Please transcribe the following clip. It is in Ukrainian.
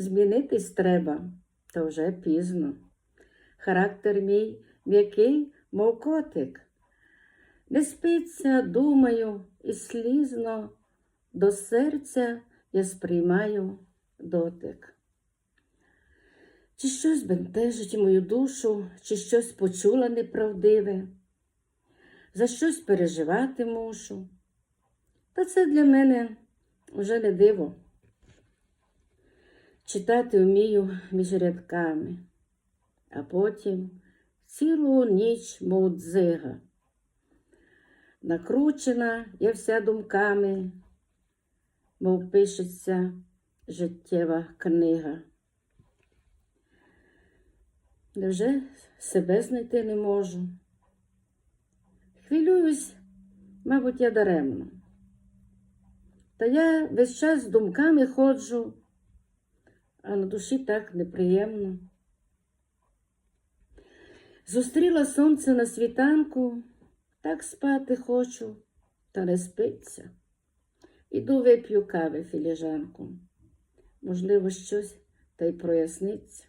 змінитись треба, та вже пізно. Характер мій м'який, мов котик. Не спиться, думаю, і слізно до серця я сприймаю дотик. Чи щось бентежить мою душу, чи щось почула неправдиве, за щось переживати мушу. Та це для мене вже не диво. Читати вмію між рядками, а потім цілу ніч, мов дзига. Накручена я вся думками, мов пишеться життєва книга. Невже себе знайти не можу? Хвилююсь, мабуть, я даремно. Та я весь час з думками ходжу, а на душі так неприємно. Зустріла сонце на світанку, так спати хочу, та не спиться. Іду вип'ю кави філіжанку. Можливо, щось та й проясниться.